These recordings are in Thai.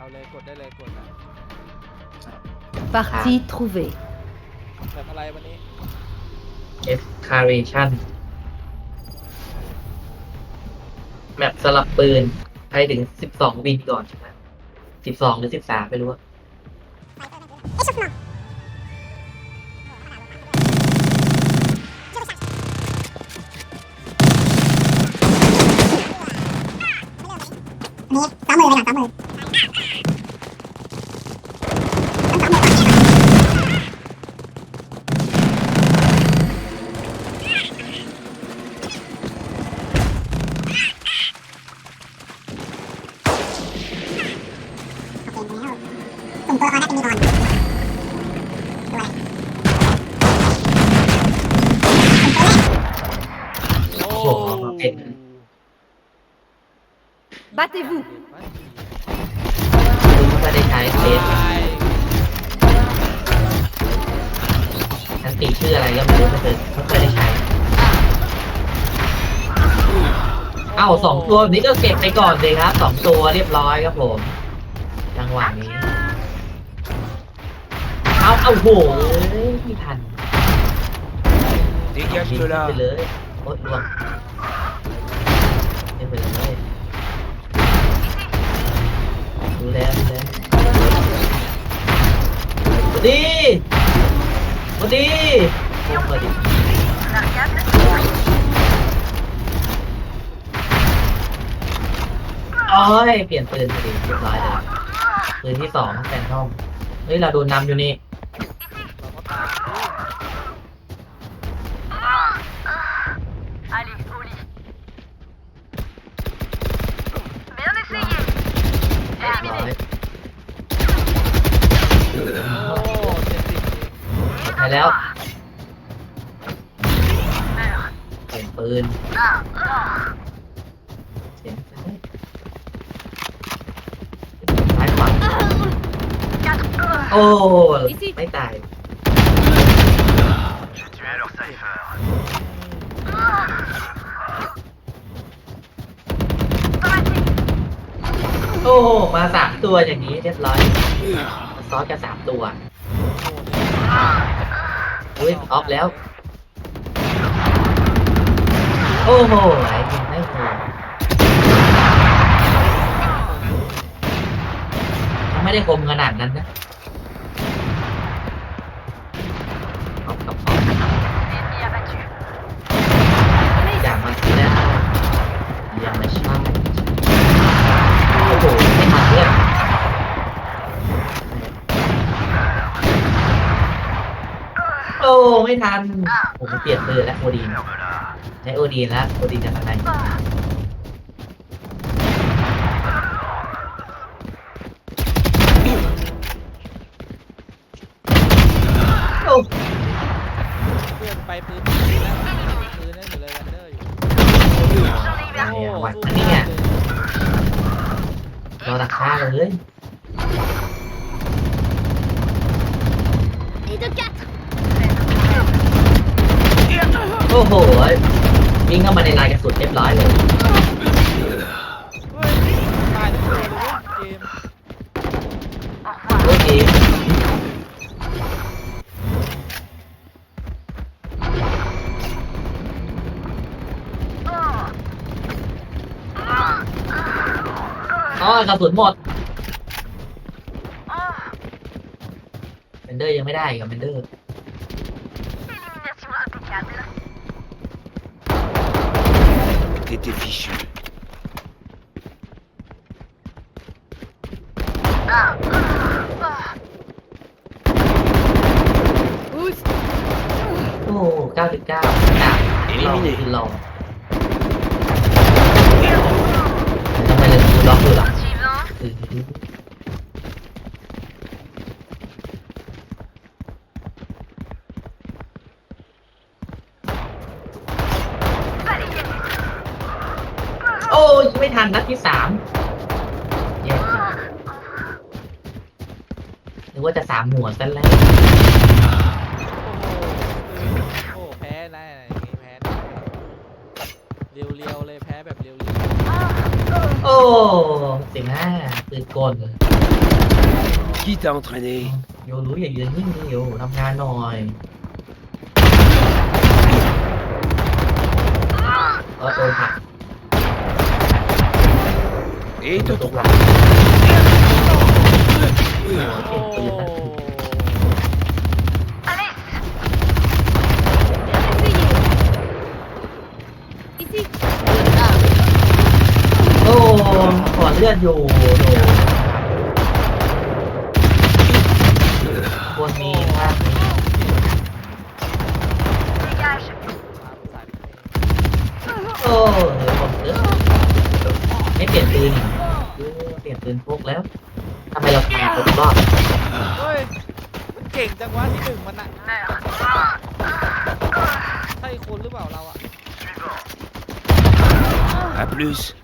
เอาเลยกดได้เลยกดนะ Partie trouvée. แบบอะไรวันนี้ escalation แมปสลับปืน ใครถึงสิบสองวินก่อนสิบสองหรือสิบสามไม่รู้อะนี่ มือเลยหลังสามหมื่อเคแล้วสุ่มตัวละครน่าจะมีก่อนด้วยสุ่มตัวแรก โอ้ โอ้โหเป็น Battez-vous ไม่ได้ใช้เฟสตายทันตีชื่ออะไรก็ไม่รู้ไม่เคยไม่เคยได้ใช้ เอ้าสองตัวแบบนี้ก็เก็บไปก่อนเลยครับสองตัวเรียบร้อยครับผมจังหวะนี้ เอาเอาโหไม่ทันยิง Dégage de ขึ้น là ไปเลยโอ๊ยล่วงขึ้นไปเลย ดีสวัสดีโอ้สวัสดีโอ้ยเปลี่ยนปืนพอดีเรียบร้อยเลยปืนที่สองแฟนทอมเฮ้ยเราโดนนำอยู่นี่เรียบร้อย ไปแล้วเปลี่ยนปืนเสียงซ้ายซ้ายขวาโอ้ไม่ตายโอ้โหมาสามตัวอย่างนี้เรียบร้อย ซอสกันสามตัว อุ้ยออฟแล้ว โอ้โหไหลยิงไม่โหมันไม่ได้คมขนาดนั้นนะออฟกับออฟอย่ามาที่หน้าอย่ามาช่างโอ้โหไม่ทันเพื่อนโอ้ ไม่ทัน ผมเปลี่ยนปืนแล้วโอดีนใช้โอดีนแล้วโอดีนจะทำไงโอ้เพื่อนไปปืนปืนแล้วปืนนั่นอยู่เลยวันเดอร์อยู่เนี่ยวัดอันนี้เนี่ยเราตักฆ่าเลย Et de quatre โอ้โหวิ่งเข้ามาในลายกระสุนเรียบร้อยเลยเฮ้ยตายทั้งตัวเลยเกมโอเคอ๋อกระสุนหมดเบนเดอร์ยังไม่ได้กับเบนเดอร์ T'étais fichu. โอ้เก้าจุดเก้าดาบไม่ลองคือลองทำไมเลยคือล็อกอยู่หรอคือโนึกว่าจะสามหัวซะแล้วโอ้โหโอ้แพ้นะอย่างงี้แพ้นะเรียวๆเลยแพ้แบบเรียวโอ้เสียสินะปืนกล Qui t'a entraîné โยรู้อย่ายืนนิ่งดิโยทำงานหน่อยก็โดนหัก Et ตัว de ตัว trois. โอ้ ปืนนะ Ici. โอ้ขอ เลือดอยู่โดคนมีมากโอ้เดี๋ยผมเลือไม่เปลี่ยนปืนเออเปลี่ยนปืนพกแล้วทำไมเราตายทุกรอบเฮ้ยมันเก่งจังวะที่หนึ่งมันอะใช่คนหรือเปล่าเราอะ À plus.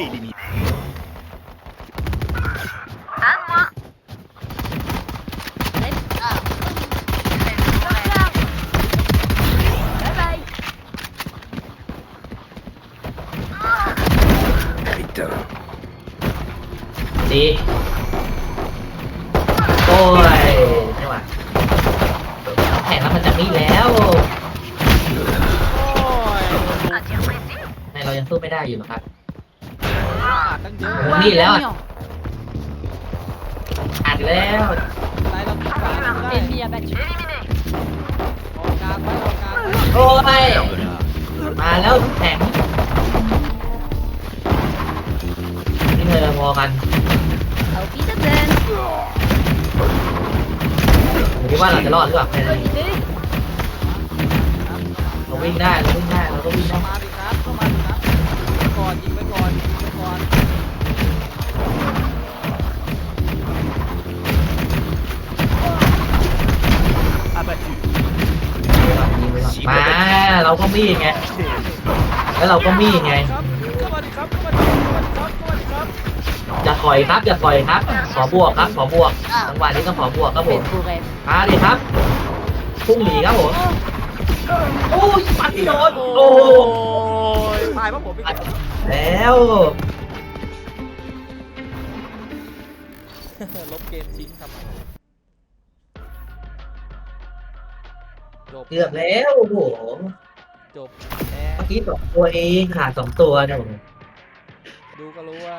Éliminé. Let's up. Bye bye. Putain. ดีโอ้ยนี่หว่าแข่งแล้วมันจะมีแล้วโอ้ยในเรายังสู้ไม่ได้อยู่นะครับขาด ตั้งเยอะโอ้นี่แล้วอะ อัดแล้วนายเรามีขาดไม่ได้ Ennemi abattu. ออกกลางไว้ออกกลางไว้โอ้ย De là. มาแล้วแข่งนี่เลยพอกัน Auf Wiedersehen. ผมคิดว่าเราจะรอดหรือเปล่าแค่นั้น Bonne idée. เราวิ่งได้เราวิ่งได้เราก็วิ่งได้เข้ามาดิครับเข้ามาดิ เราก็มีไง แล้วเราก็มีไงครับเข้ามาดิครับเข้ามาดิครับเข้ามาดิครับอย่าถอยครับอย่าถอยครับ ขอบวกครับ ขอบวกจังหวะนี้ต้องขอบวกครับผม Faites vos rêves. มาดิครับ พุ่งหนีครับผม โอ้ยปัดที่โดน โอ้โอ้ยตายเพราะผมอีกแล้วแล้วลบเกมทิ้งทำไมจบเกือบแล้วโอ้โห จบแน่เมื่อกี้สองตัวเองขาดสองตัวเนี่ยผมดูก็รู้ว่า